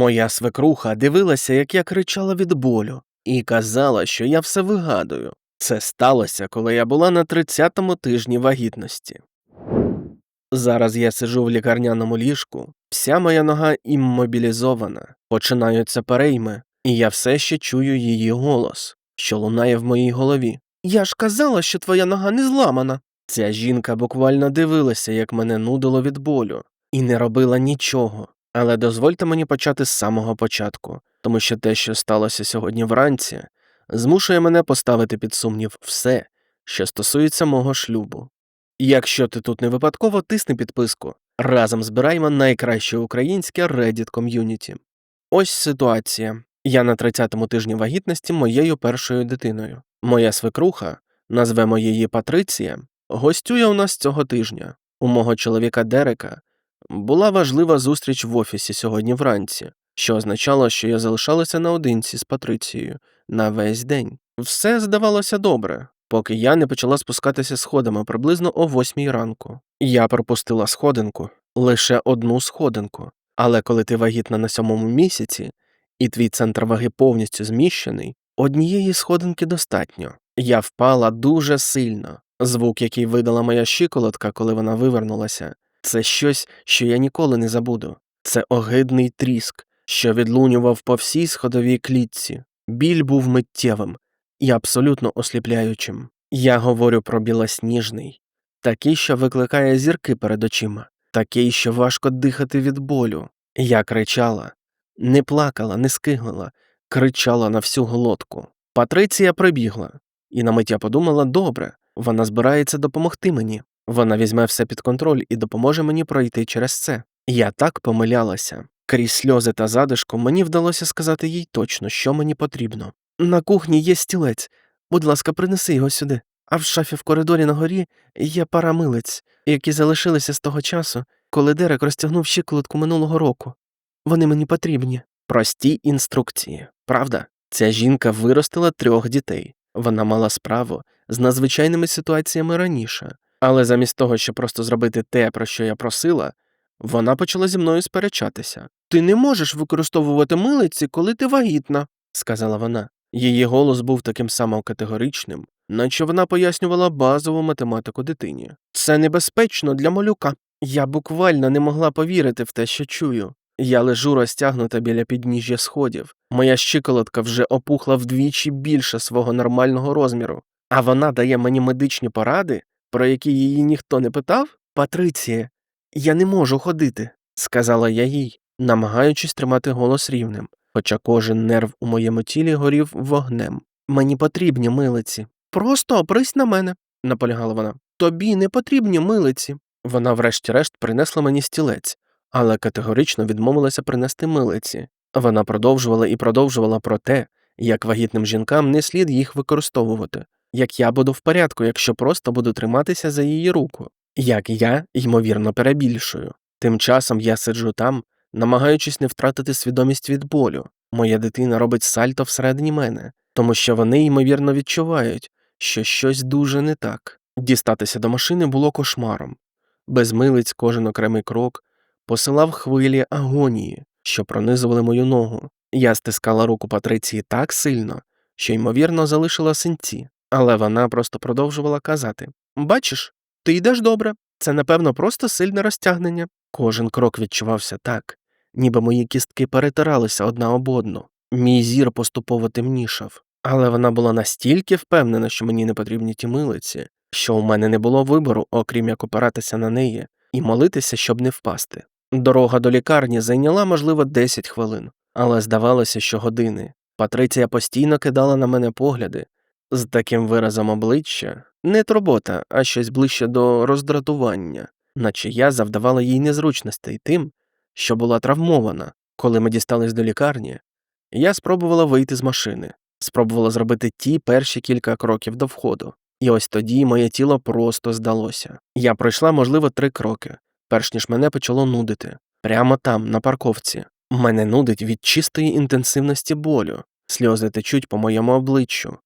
Моя свекруха дивилася, як я кричала від болю, і казала, що я все вигадую. Це сталося, коли я була на 30-му тижні вагітності. Зараз я сиджу в лікарняному ліжку, вся моя нога іммобілізована, починаються перейми, і я все ще чую її голос, що лунає в моїй голові. Я ж казала, що твоя нога не зламана. Ця жінка буквально дивилася, як мене нудило від болю, і не робила нічого. Але дозвольте мені почати з самого початку, тому що те, що сталося сьогодні вранці, змушує мене поставити під сумнів все, що стосується мого шлюбу. Якщо ти тут не випадково, тисни підписку. Разом збираємо найкраще українське Reddit ком'юніті. Ось ситуація. Я на 30-му тижні вагітності моєю першою дитиною. Моя свекруха, назвемо її Патриція, гостює у нас цього тижня. У мого чоловіка Дерека була важлива зустріч в офісі сьогодні вранці, що означало, що я залишалася наодинці з Патрицією на весь день. Все здавалося добре, поки я не почала спускатися сходами приблизно о восьмій ранку. Я пропустила сходинку, лише одну сходинку. Але коли ти вагітна на сьомому місяці, і твій центр ваги повністю зміщений, однієї сходинки достатньо. Я впала дуже сильно. Звук, який видала моя щиколотка, коли вона вивернулася, це щось, що я ніколи не забуду. Це огидний тріск, що відлунював по всій сходовій клітці. Біль був миттєвим і абсолютно осліпляючим. Я говорю про білосніжний, такий, що викликає зірки перед очима, такий, що важко дихати від болю. Я кричала, не плакала, не скиглила, кричала на всю глотку. Патриція прибігла, і на мить я подумала добре, вона збирається допомогти мені. Вона візьме все під контроль і допоможе мені пройти через це. Я так помилялася. Крізь сльози та задишку мені вдалося сказати їй точно, що мені потрібно. На кухні є стілець. Будь ласка, принеси його сюди. А в шафі в коридорі на горі є пара милиць, які залишилися з того часу, коли Дерек розтягнув щиколотку минулого року. Вони мені потрібні. Прості інструкції, правда? Ця жінка виростила трьох дітей. Вона мала справу з надзвичайними ситуаціями раніше, але замість того, щоб просто зробити те, про що я просила, вона почала зі мною сперечатися. Ти не можеш використовувати милиці, коли ти вагітна, сказала вона. Її голос був таким само категоричним, наче вона пояснювала базову математику дитині. Це небезпечно для малюка. Я буквально не могла повірити в те, що чую. Я лежу розтягнута біля підніжжя сходів. Моя щиколотка вже опухла вдвічі більше свого нормального розміру, а вона дає мені медичні поради, про які її ніхто не питав? Патриція, я не можу ходити, сказала я їй, намагаючись тримати голос рівним, хоча кожен нерв у моєму тілі горів вогнем. Мені потрібні милиці. Просто опрись на мене, наполягала вона. Тобі не потрібні милиці. Вона, врешті-решт, принесла мені стілець, але категорично відмовилася принести милиці. Вона продовжувала і продовжувала про те, як вагітним жінкам не слід їх використовувати, як я буду в порядку, якщо просто буду триматися за її руку, як я, ймовірно, перебільшую. Тим часом я сиджу там, намагаючись не втратити свідомість від болю. Моя дитина робить сальто всередині мене, тому що вони, ймовірно, відчувають, що щось дуже не так. Дістатися до машини було кошмаром. Без милиць кожен окремий крок посилав хвилі агонії, що пронизували мою ногу. Я стискала руку Патриції так сильно, що, ймовірно, залишила синці, але вона просто продовжувала казати Бачиш, ти йдеш добре, це, напевно, просто сильне розтягнення. Кожен крок відчувався так, ніби мої кістки перетиралися одна об одну. Мій зір поступово темнішав, але вона була настільки впевнена, що мені не потрібні ті милиці, що у мене не було вибору, окрім як опиратися на неї і молитися, щоб не впасти. Дорога до лікарні зайняла, можливо, 10 хвилин, але здавалося, що години. Патриція постійно кидала на мене погляди з таким виразом обличчя не турбота, а щось ближче до роздратування, наче я завдавала їй незручностей тим, що була травмована. Коли ми дістались до лікарні, я спробувала вийти з машини, спробувала зробити ті перші кілька кроків до входу. І ось тоді моє тіло просто здалося. Я пройшла, можливо, три кроки, перш ніж мене почало нудити. Прямо там, на парковці. Мене нудить від чистої інтенсивності болю, сльози течуть по моєму обличчю.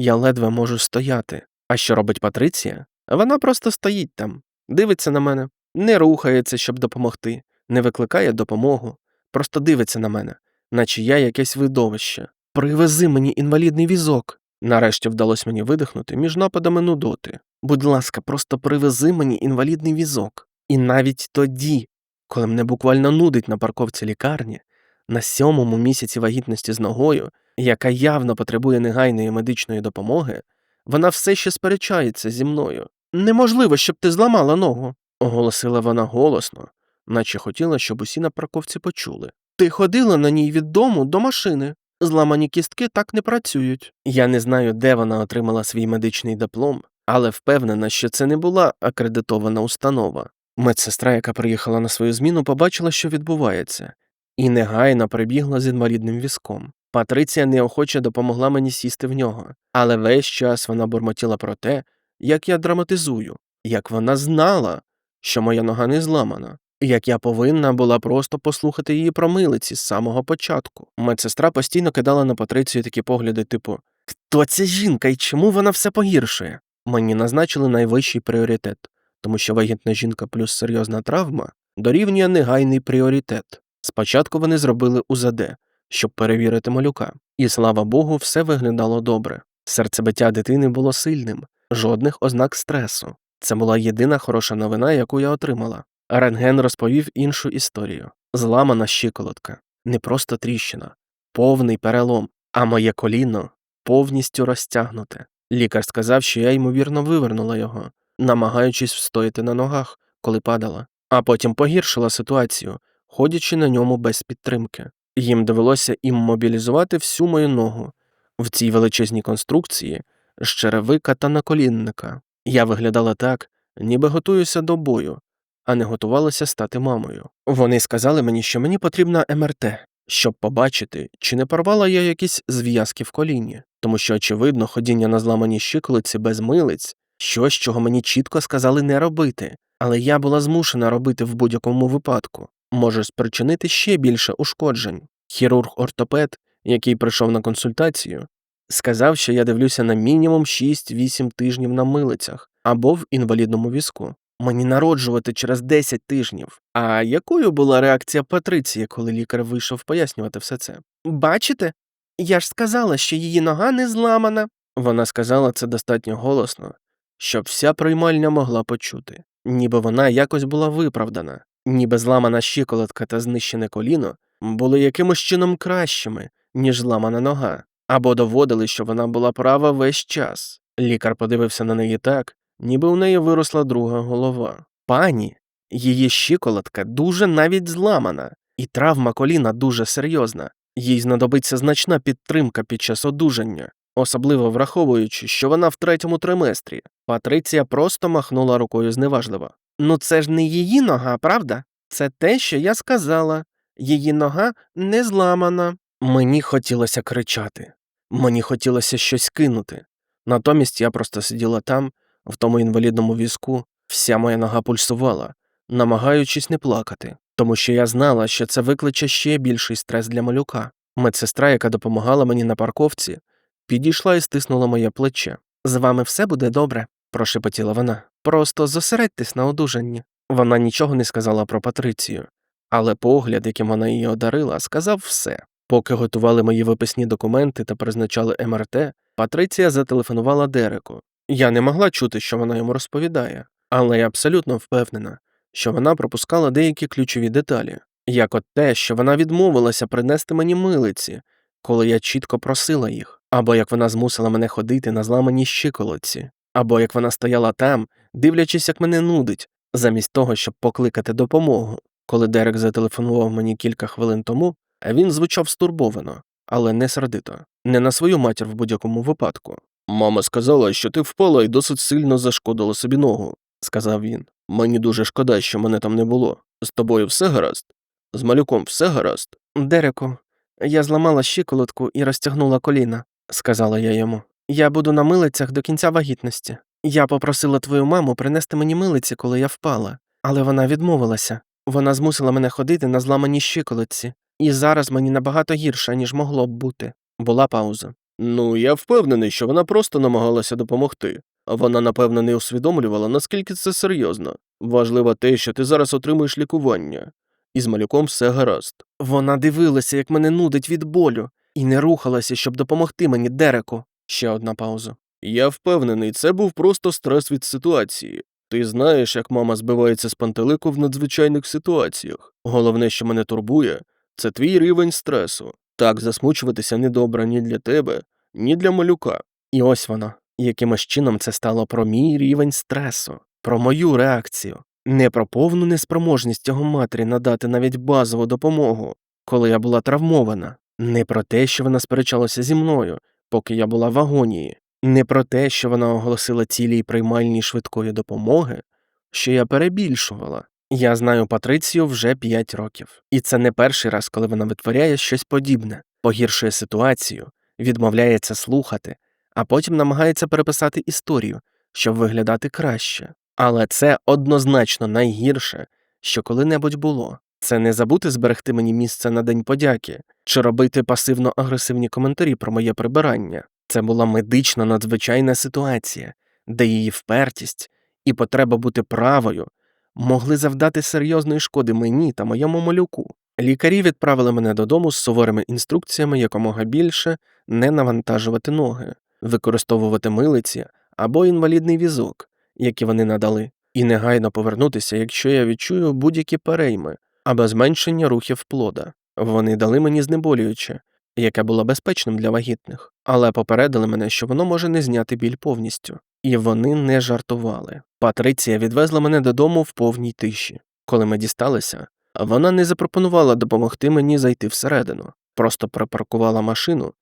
Я ледве можу стояти. А що робить Патриція? Вона просто стоїть там, дивиться на мене, не рухається, щоб допомогти, не викликає допомогу, просто дивиться на мене, наче я якесь видовище. Привези мені інвалідний візок. Нарешті вдалося мені видихнути між нападами нудоти. Будь ласка, просто привези мені інвалідний візок. І навіть тоді, коли мене буквально нудить на парковці лікарні, на сьомому місяці вагітності з ногою, яка явно потребує негайної медичної допомоги, вона все ще сперечається зі мною. Неможливо, щоб ти зламала ногу, оголосила вона голосно, наче хотіла, щоб усі на парковці почули. Ти ходила на ній від дому до машини. Зламані кістки так не працюють. Я не знаю, де вона отримала свій медичний диплом, але впевнена, що це не була акредитована установа. Медсестра, яка приїхала на свою зміну, побачила, що відбувається, і негайно прибігла з інвалідним візком. Патриція неохоче допомогла мені сісти в нього, але весь час вона бурмотіла про те, як я драматизую, як вона знала, що моя нога не зламана, як я повинна була просто послухати її про милиці з самого початку. Медсестра постійно кидала на Патрицію такі погляди, типу Хто ця жінка і чому вона все погіршує? Мені назначили найвищий пріоритет, тому що вагітна жінка плюс серйозна травма дорівнює негайний пріоритет. Спочатку вони зробили УЗД, щоб перевірити малюка, і слава Богу, все виглядало добре. Серцебиття дитини було сильним, жодних ознак стресу. Це була єдина хороша новина, яку я отримала. Рентген розповів іншу історію зламана щиколотка, не просто тріщина, повний перелом, а моє коліно повністю розтягнуте. Лікар сказав, що я ймовірно вивернула його, намагаючись встояти на ногах, коли падала, а потім погіршила ситуацію, ходячи на ньому без підтримки. Їм довелося іммобілізувати всю мою ногу в цій величезній конструкції з черевика та наколінника. Я виглядала так, ніби готуюся до бою, а не готувалася стати мамою. Вони сказали мені, що мені потрібна МРТ, щоб побачити, чи не порвала я якісь зв'язки в коліні, тому що, очевидно, ходіння на зламаній щиколиці без милиць щось, чого мені чітко сказали не робити, але я була змушена робити в будь-якому випадку, може спричинити ще більше ушкоджень. Хірург-ортопед, який прийшов на консультацію, сказав, що я дивлюся на мінімум 6-8 тижнів на милицях або в інвалідному візку. Мені народжувати через 10 тижнів. А якою була реакція Патриції, коли лікар вийшов пояснювати все це? Бачите? Я ж сказала, що її нога не зламана. Вона сказала це достатньо голосно, щоб вся приймальня могла почути, ніби вона якось була виправдана, ніби зламана щиколотка та знищене коліно були якимось чином кращими, ніж зламана нога, або доводили, що вона була права весь час. Лікар подивився на неї так, ніби у неї виросла друга голова. Пані, її щиколотка дуже навіть зламана, і травма коліна дуже серйозна. Їй знадобиться значна підтримка під час одужання, особливо враховуючи, що вона в третьому триместрі. Патриція просто махнула рукою зневажливо. Ну це ж не її нога, правда? Це те, що я сказала. Її нога не зламана. Мені хотілося кричати, мені хотілося щось кинути. Натомість я просто сиділа там, в тому інвалідному візку, вся моя нога пульсувала, намагаючись не плакати, тому що я знала, що це викличе ще більший стрес для малюка. Медсестра, яка допомагала мені на парковці, підійшла і стиснула моє плече. З вами все буде добре, прошепотіла вона. Просто зосередьтесь на одужанні. Вона нічого не сказала про Патрицію, але погляд, яким вона її одарила, сказав все. Поки готували мої виписні документи та призначали МРТ, Патриція зателефонувала Дереку. Я не могла чути, що вона йому розповідає, але я абсолютно впевнена, що вона пропускала деякі ключові деталі, як от те, що вона відмовилася принести мені милиці, коли я чітко просила їх, або як вона змусила мене ходити на зламаній щиколотці, або як вона стояла там, дивлячись, як мене нудить, замість того, щоб покликати допомогу. Коли Дерек зателефонував мені кілька хвилин тому, він звучав стурбовано, але не сердито, не на свою матір в будь-якому випадку. Мама сказала, що ти впала і досить сильно зашкодила собі ногу, сказав він. Мені дуже шкода, що мене там не було. З тобою все гаразд? З малюком все гаразд? Дереку, я зламала щиколотку і розтягнула коліна, сказала я йому. Я буду на милицях до кінця вагітності. Я попросила твою маму принести мені милиці, коли я впала, але вона відмовилася. Вона змусила мене ходити на зламаній щиколотці, і зараз мені набагато гірше, ніж могло б бути. Була пауза. Ну, я впевнений, що вона просто намагалася допомогти. Вона, напевно, не усвідомлювала, наскільки це серйозно. Важливо те, що ти зараз отримуєш лікування, і з малюком все гаразд. Вона дивилася, як мене нудить від болю, і не рухалася, щоб допомогти мені, Дереку. Ще одна пауза. Я впевнений, це був просто стрес від ситуації. Ти знаєш, як мама збивається з пантелику в надзвичайних ситуаціях. Головне, що мене турбує, це твій рівень стресу. Так засмучуватися недобре ні для тебе, ні для малюка. І ось воно, якимось чином це стало про мій рівень стресу, про мою реакцію, не про повну неспроможність його матері надати навіть базову допомогу, коли я була травмована, не про те, що вона сперечалася зі мною, поки я була в агонії, не про те, що вона оголосила цілій приймальній швидкої допомоги, що я перебільшувала. Я знаю Патрицію вже 5 років, і це не перший раз, коли вона витворяє щось подібне, погіршує ситуацію, відмовляється слухати, а потім намагається переписати історію, щоб виглядати краще. Але це однозначно найгірше, що коли-небудь було. Це не забути зберегти мені місце на День подяки чи робити пасивно-агресивні коментарі про моє прибирання. Це була медична надзвичайна ситуація, де її впертість і потреба бути правою могли завдати серйозної шкоди мені та моєму малюку. Лікарі відправили мене додому з суворими інструкціями якомога більше не навантажувати ноги, використовувати милиці або інвалідний візок, які вони надали, і негайно повернутися, якщо я відчую будь-які перейми або зменшення рухів плода. Вони дали мені знеболююче, яке було безпечним для вагітних, але попередили мене, що воно може не зняти біль повністю. І вони не жартували. Патриція відвезла мене додому в повній тиші. Коли ми дісталися, вона не запропонувала допомогти мені зайти всередину, просто припаркувала машину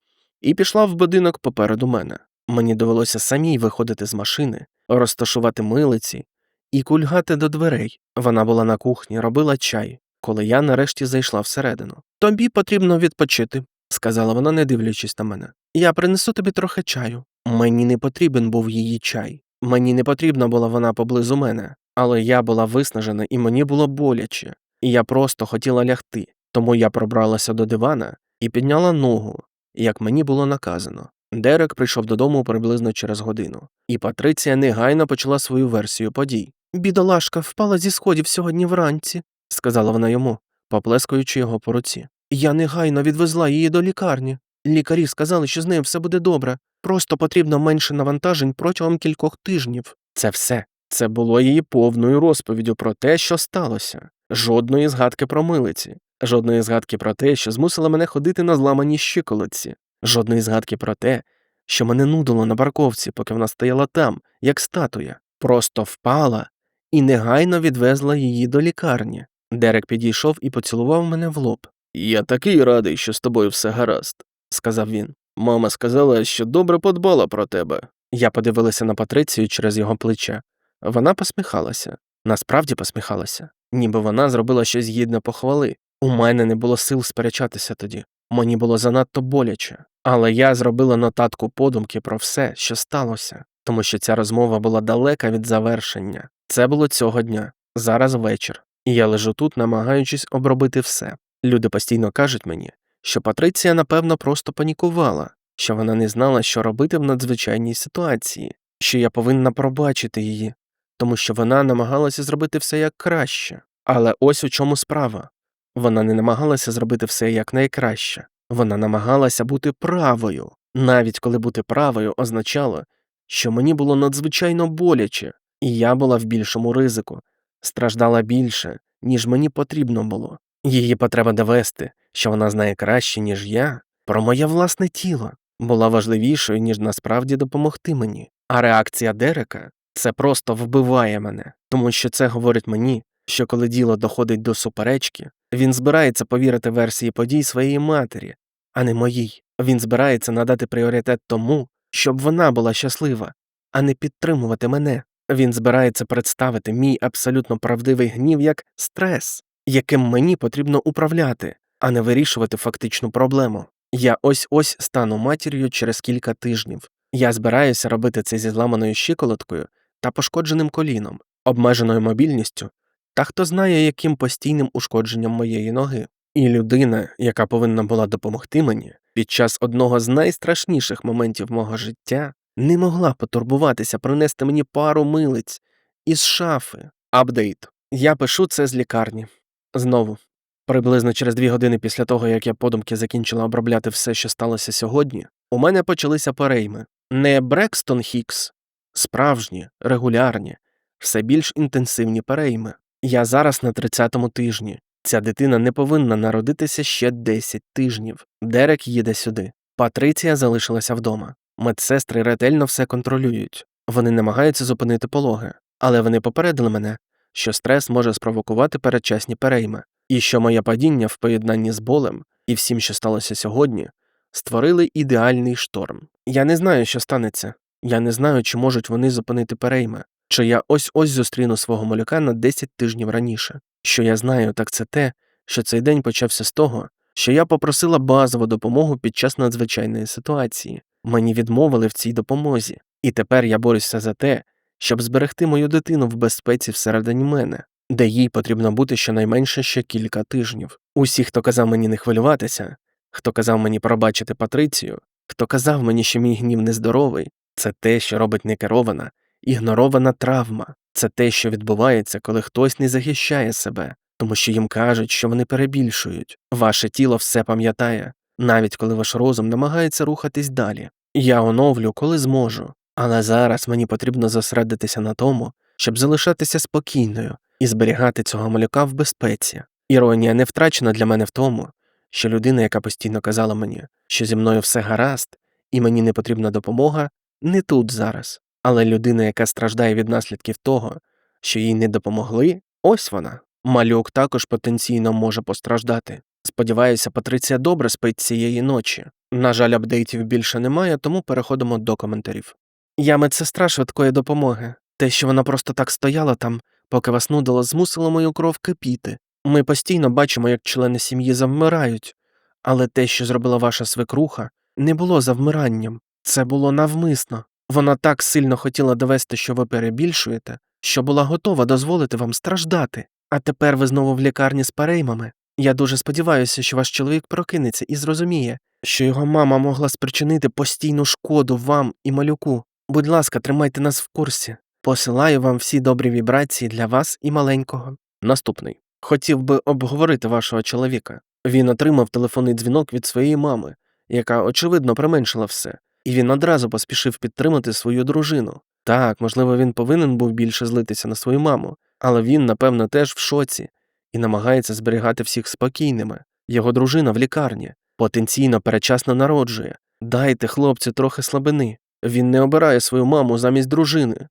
і пішла в будинок попереду мене. Мені довелося самій виходити з машини, розташувати милиці і кульгати до дверей. Вона була на кухні, робила чай, коли я нарешті зайшла всередину. Тобі потрібно відпочити, сказала вона, не дивлячись на мене. Я принесу тобі трохи чаю. Мені не потрібен був її чай. Мені не потрібна була вона поблизу мене, але я була виснажена і мені було боляче, і я просто хотіла лягти. Тому я пробралася до дивана і підняла ногу, як мені було наказано. Дерек прийшов додому приблизно через годину, і Патриція негайно почала свою версію подій. Бідолашка впала зі сходів сьогодні вранці, сказала вона йому, поплескуючи його по руці. Я негайно відвезла її до лікарні. Лікарі сказали, що з нею все буде добре. Просто потрібно менше навантажень протягом кількох тижнів. Це все. Це було її повною розповіддю про те, що сталося. Жодної згадки про милиці, жодної згадки про те, що змусила мене ходити на зламаній щиколотці, жодної згадки про те, що мене нудило на парковці, поки вона стояла там, як статуя, просто впала і негайно відвезла її до лікарні. Дерек підійшов і поцілував мене в лоб. Я такий радий, що з тобою все гаразд, сказав він. Мама сказала, що добре подбала про тебе. Я подивилася на Патрицію через його плече. Вона посміхалася, насправді посміхалася, ніби вона зробила щось гідне похвали. У мене не було сил сперечатися тоді, мені було занадто боляче. Але я зробила нотатку подумки про все, що сталося, тому що ця розмова була далека від завершення. Це було цього дня, зараз вечір, і я лежу тут, намагаючись обробити все. Люди постійно кажуть мені, що Патриція, напевно, просто панікувала, що вона не знала, що робити в надзвичайній ситуації, що я повинна пробачити її, тому що вона намагалася зробити все як краще. Але ось у чому справа вона не намагалася зробити все як найкраще, вона намагалася бути правою, навіть коли бути правою означало, що мені було надзвичайно боляче, і я була в більшому ризику, страждала більше, ніж мені потрібно було. Її потреба довести, що вона знає краще, ніж я, про моє власне тіло, була важливішою, ніж насправді допомогти мені. А реакція Дерека це просто вбиває мене, тому що це говорить мені, що коли діло доходить до суперечки, він збирається повірити версії подій своєї матері, а не моїй. Він збирається надати пріоритет тому, щоб вона була щаслива, а не підтримувати мене. Він збирається представити мій абсолютно правдивий гнів як стрес, яким мені потрібно управляти, а не вирішувати фактичну проблему. Я ось ось стану матір'ю через кілька тижнів. Я збираюся робити це зі зламаною щиколоткою та пошкодженим коліном, обмеженою мобільністю, та хто знає, яким постійним ушкодженням моєї ноги. І людина, яка повинна була допомогти мені під час одного з найстрашніших моментів мого життя, не могла потурбуватися принести мені пару милиць із шафи. Апдейт. Я пишу це з лікарні. Знову. Приблизно через дві години після того, як я подумки закінчила обробляти все, що сталося сьогодні, у мене почалися перейми. Не Брекстон Хікс, справжні, регулярні, все більш інтенсивні перейми. Я зараз на 30-му тижні. Ця дитина не повинна народитися ще 10 тижнів. Дерек їде сюди. Патриція залишилася вдома. Медсестри ретельно все контролюють. Вони намагаються зупинити пологи, але вони попередили мене, що стрес може спровокувати передчасні перейми, і що моє падіння в поєднанні з болем і всім, що сталося сьогодні, створили ідеальний шторм. Я не знаю, що станеться. Я не знаю, чи можуть вони зупинити перейми, чи я ось ось зустріну свого малюка на 10 тижнів раніше. Що я знаю, так це те, що цей день почався з того, що я попросила базову допомогу під час надзвичайної ситуації. Мені відмовили в цій допомозі, і тепер я борюся за те, щоб зберегти мою дитину в безпеці всередині мене, де їй потрібно бути щонайменше ще кілька тижнів. Усі, хто казав мені не хвилюватися, хто казав мені пробачити Патрицію, хто казав мені, що мій гнів нездоровий, це те, що робить некерована, ігнорована травма, це те, що відбувається, коли хтось не захищає себе, тому що їм кажуть, що вони перебільшують. Ваше тіло все пам'ятає, навіть коли ваш розум намагається рухатись далі. Я оновлю, коли зможу, але зараз мені потрібно зосередитися на тому, щоб залишатися спокійною і зберігати цього малюка в безпеці. Іронія не втрачена для мене в тому, що людина, яка постійно казала мені, що зі мною все гаразд, і мені не потрібна допомога, не тут зараз. Але людина, яка страждає від наслідків того, що їй не допомогли, ось вона. Малюк також потенційно може постраждати. Сподіваюся, Патриція добре спить цієї ночі. На жаль, апдейтів більше немає, тому переходимо до коментарів. Я медсестра швидкої допомоги. Те, що вона просто так стояла там, поки вас нудило, змусило мою кров кипіти. Ми постійно бачимо, як члени сім'ї завмирають, але те, що зробила ваша свекруха, не було завмиранням, це було навмисно. Вона так сильно хотіла довести, що ви перебільшуєте, що була готова дозволити вам страждати. А тепер ви знову в лікарні з переймами. Я дуже сподіваюся, що ваш чоловік прокинеться і зрозуміє, що його мама могла спричинити постійну шкоду вам і малюку. Будь ласка, тримайте нас в курсі. Посилаю вам всі добрі вібрації для вас і маленького. Наступний. Хотів би обговорити вашого чоловіка. Він отримав телефонний дзвінок від своєї мами, яка, очевидно, применшила все, і він одразу поспішив підтримати свою дружину. Так, можливо, він повинен був більше злитися на свою маму, але він, напевно, теж в шоці і намагається зберігати всіх спокійними. Його дружина в лікарні, потенційно перечасно народжує. Дайте хлопцю трохи слабини. Він не обирає свою маму замість дружини.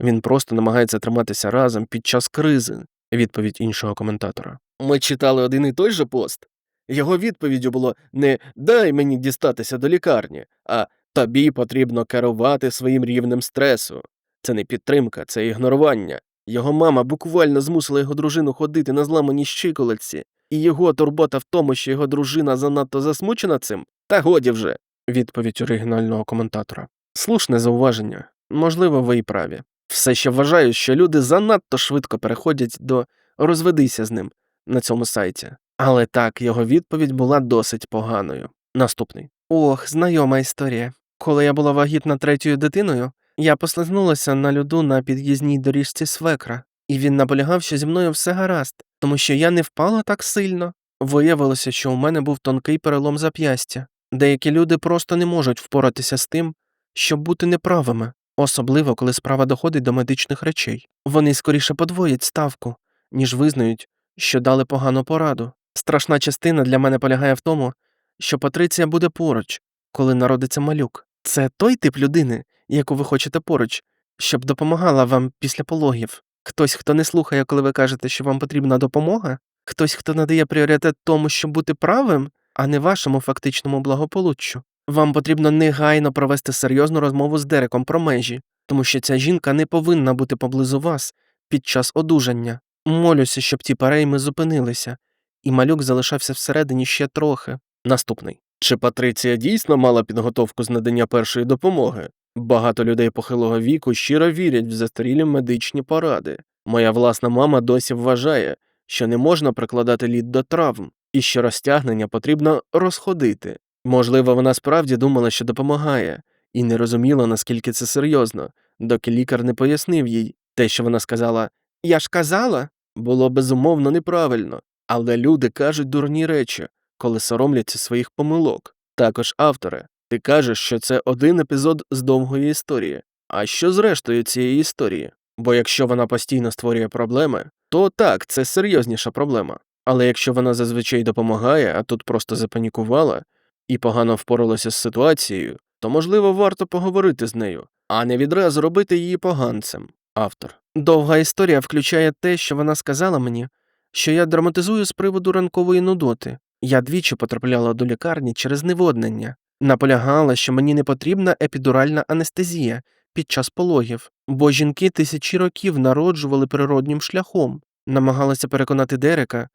Він просто намагається триматися разом під час кризи. Відповідь іншого коментатора. Ми читали один і той же пост. Його відповіддю було не дай мені дістатися до лікарні, а тобі потрібно керувати своїм рівнем стресу. Це не підтримка, це ігнорування. Його мама буквально змусила його дружину ходити на зламаній щиколотці, і його турбота в тому, що його дружина занадто засмучена цим, та годі вже. Відповідь оригінального коментатора. Слушне зауваження. Можливо, ви і праві. Все ще вважаю, що люди занадто швидко переходять до розведися з ним на цьому сайті. Але так, його відповідь була досить поганою. Наступний. Ох, знайома історія. Коли я була вагітна третьою дитиною, я послизнулася на льоду на під'їзній доріжці свекра, і він наполягав, що зі мною все гаразд, тому що я не впала так сильно. Виявилося, що у мене був тонкий перелом зап'ястя. Деякі люди просто не можуть впоратися з тим, щоб бути неправими, особливо коли справа доходить до медичних речей. Вони скоріше подвоять ставку, ніж визнають, що дали погану пораду. Страшна частина для мене полягає в тому, що Патриція буде поруч, коли народиться малюк. Це той тип людини, яку ви хочете поруч, щоб допомагала вам після пологів. Хтось, хто не слухає, коли ви кажете, що вам потрібна допомога, хтось, хто надає пріоритет тому, щоб бути правим, а не вашому фактичному благополуччю. Вам потрібно негайно провести серйозну розмову з Дереком про межі, тому що ця жінка не повинна бути поблизу вас під час одужання. Молюся, щоб ті перейми зупинилися, і малюк залишався всередині ще трохи. Наступний. Чи Патриція дійсно мала підготовку з надання першої допомоги? Багато людей похилого віку щиро вірять в застарілі медичні поради. Моя власна мама досі вважає, що не можна прикладати лід до травм, і що розтягнення потрібно розходити. Можливо, вона справді думала, що допомагає, і не розуміла, наскільки це серйозно, доки лікар не пояснив їй те, що вона сказала Я ж казала, було безумовно неправильно. Але люди кажуть дурні речі, коли соромляться своїх помилок. Також авторе, ти кажеш, що це один епізод з довгої історії. А що з рештою цієї історії? Бо якщо вона постійно створює проблеми, то так, це серйозніша проблема. Але якщо вона зазвичай допомагає, а тут просто запанікувала і погано впоралася з ситуацією, то можливо варто поговорити з нею, а не відразу робити її поганцем. Автор. Довга історія включає те, що вона сказала мені, що я драматизую з приводу ранкової нудоти. Я двічі потрапляла до лікарні через неводнення, наполягала, що мені не потрібна епідуральна анестезія під час пологів, бо жінки тисячі років народжували природнім шляхом, намагалася переконати Дерека,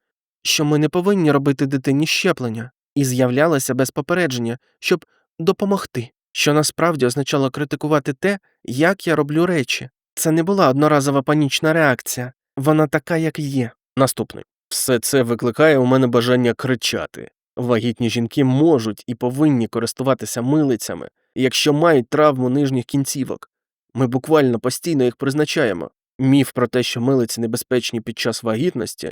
що ми не повинні робити дитині щеплення, і з'являлася без попередження, щоб допомогти, що насправді означало критикувати те, як я роблю речі. Це не була одноразова панічна реакція, вона така, як є. Наступний. Все це викликає у мене бажання кричати. Вагітні жінки можуть і повинні користуватися милицями, якщо мають травму нижніх кінцівок. Ми буквально постійно їх призначаємо. Міф про те, що милиці небезпечні під час вагітності,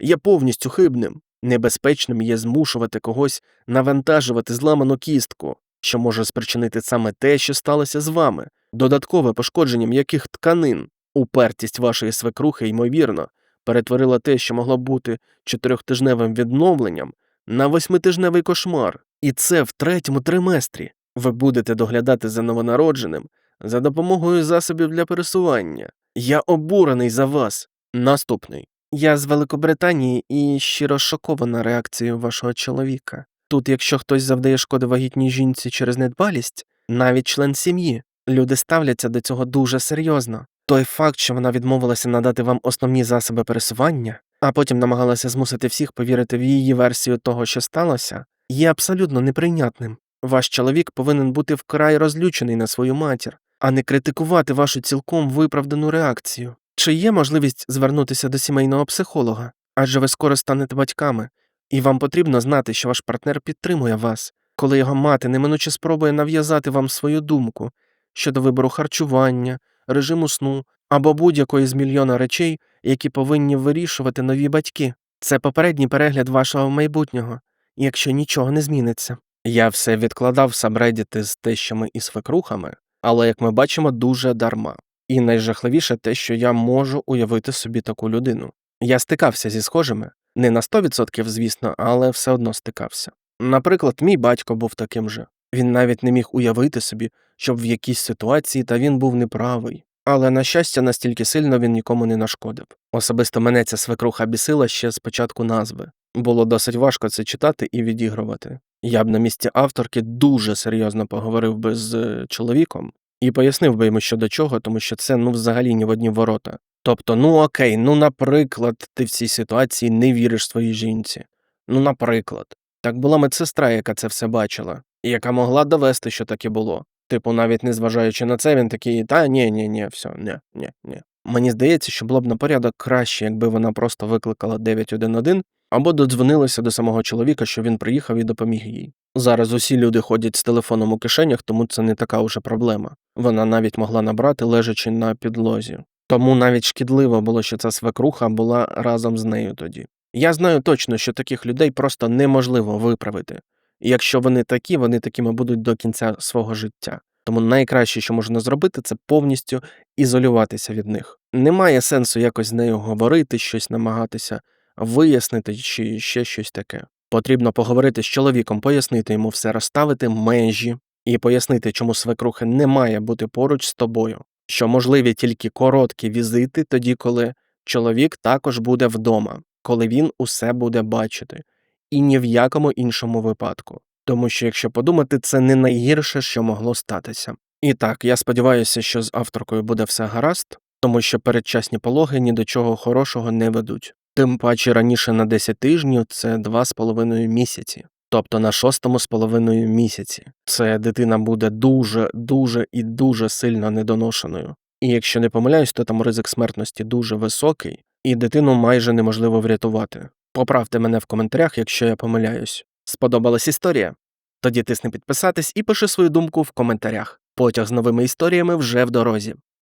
є повністю хибним. Небезпечним є змушувати когось навантажувати зламану кістку, що може спричинити саме те, що сталося з вами, додаткове пошкодження м'яких тканин. Упертість вашої свекрухи, ймовірно, перетворила те, що могло бути чотирьохтижневим відновленням, на восьмитижневий кошмар. І це в третьому триместрі. Ви будете доглядати за новонародженим за допомогою засобів для пересування. Я обурений за вас. Наступний. Я з Великобританії і щиро шокована реакцією вашого чоловіка. Тут, якщо хтось завдає шкоди вагітній жінці через недбалість, навіть член сім'ї, люди ставляться до цього дуже серйозно. Той факт, що вона відмовилася надати вам основні засоби пересування, а потім намагалася змусити всіх повірити в її версію того, що сталося, є абсолютно неприйнятним. Ваш чоловік повинен бути вкрай розлючений на свою матір, а не критикувати вашу цілком виправдану реакцію. Чи є можливість звернутися до сімейного психолога? Адже ви скоро станете батьками, і вам потрібно знати, що ваш партнер підтримує вас, коли його мати неминуче спробує нав'язати вам свою думку щодо вибору харчування, режиму сну або будь-якої з мільйона речей, які повинні вирішувати нові батьки. Це попередній перегляд вашого майбутнього, якщо нічого не зміниться. Я все відкладав сабредіти з тещами і свекрухами, але, як ми бачимо, дуже дарма. І найжахливіше те, що я можу уявити собі таку людину. Я стикався зі схожими, не на 100%, звісно, але все одно стикався. Наприклад, мій батько був таким же. Він навіть не міг уявити собі, щоб в якійсь ситуації та він був неправий. Але, на щастя, настільки сильно він нікому не нашкодив. Особисто мене ця свекруха бісила ще з початку назви. Було досить важко це читати і відігрувати. Я б на місці авторки дуже серйозно поговорив би з е, чоловіком і пояснив би йому що до чого, тому що це ну взагалі ні в одні ворота. Тобто, ну окей, ну наприклад, ти в цій ситуації не віриш своїй жінці. Ну, наприклад, так була медсестра, яка це все бачила, і яка могла довести, що таке було. Типу, навіть не зважаючи на це, він такий, та ні, ні, ні, все, ні, ні, ні. Мені здається, що було б на порядок краще, якби вона просто викликала 911 або додзвонилася до самого чоловіка, що він приїхав і допоміг їй. Зараз усі люди ходять з телефоном у кишенях, тому це не така уже проблема. Вона навіть могла набрати, лежачи на підлозі. Тому навіть шкідливо було, що ця свекруха була разом з нею тоді. Я знаю точно, що таких людей просто неможливо виправити. І якщо вони такі, вони такими будуть до кінця свого життя. Тому найкраще, що можна зробити, це повністю ізолюватися від них. Немає сенсу якось з нею говорити, щось намагатися вияснити чи ще щось таке. Потрібно поговорити з чоловіком, пояснити йому все, розставити межі і пояснити, чому свекрухи не має бути поруч з тобою, що можливі тільки короткі візити, тоді коли чоловік також буде вдома, коли він усе буде бачити, і ні в якому іншому випадку. Тому що, якщо подумати, це не найгірше, що могло статися. І так, я сподіваюся, що з авторкою буде все гаразд, тому що передчасні пологи ні до чого хорошого не ведуть. Тим паче раніше на 10 тижнів це 2,5 місяці, тобто на шостому з половиною місяці. Це дитина буде дуже, дуже і дуже сильно недоношеною. І якщо не помиляюсь, то там ризик смертності дуже високий, і дитину майже неможливо врятувати. Поправте мене в коментарях, якщо я помиляюсь. Сподобалась історія? Тоді тисни підписатись і пиши свою думку в коментарях. Потяг з новими історіями вже в дорозі.